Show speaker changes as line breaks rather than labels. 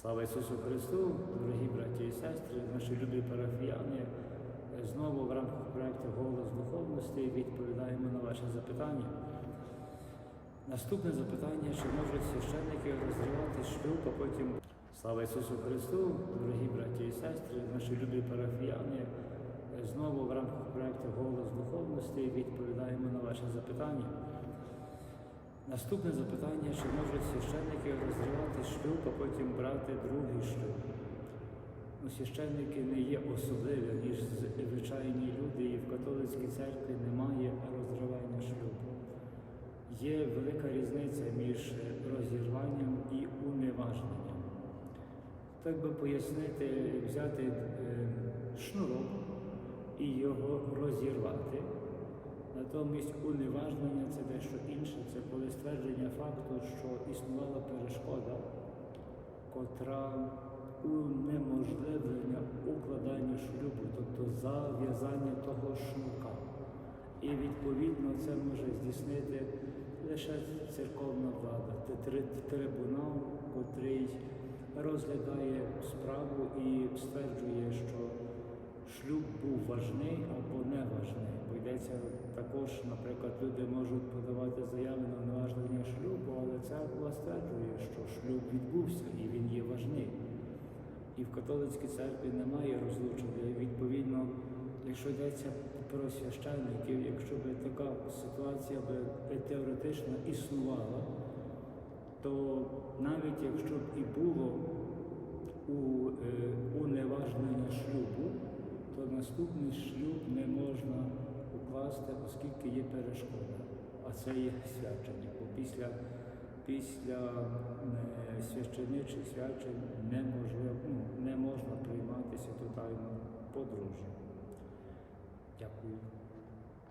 Слава Ісусу Христу, дорогі браті і сестри, наші любі парафіяни. Знову в рамках проєкту Голос духовності відповідаємо на ваші запитання. Наступне запитання, чи можуть священники розривати шлюб, а потім слава Ісусу Христу, дорогі браті і сестри, наші любі парафіяни. Знову в рамках проєкту Голос духовності відповідаємо на ваші запитання. Наступне запитання, чи можуть священники розривати шлюб, а потім брати другий шлюб? Ну, священники не є особливі, ніж звичайні люди, і в католицькій церкві немає розривання шлюбу. Є велика різниця між розірванням і уневажненням. Так би пояснити, взяти е, шнурок і його розірвати. Натомість уневажнення це дещо інше, це коли ствердження факту, що існувала перешкода, котра унеможливлення укладання шлюбу, тобто зав'язання того шнурка. І відповідно це може здійснити лише церковна влада, трибунал, котрий розглядає справу і стверджує, що шлюб був важний або не важний. Бо йдеться також, наприклад, люди можуть подавати заяви на неважлення шлюбу, але церква стверджує, що шлюб відбувся і він є важний. І в католицькій церкві немає розлучення. Відповідно, якщо йдеться про священників, якщо б така ситуація би теоретично існувала, то навіть якщо б і було у, е, уневажнення шлюбу, наступний шлюб не можна укласти, оскільки є перешкода. А це є свячення. Бо після, після е, священичих свячень неможливо, ну, не можна прийматися тотально подружжя. Дякую.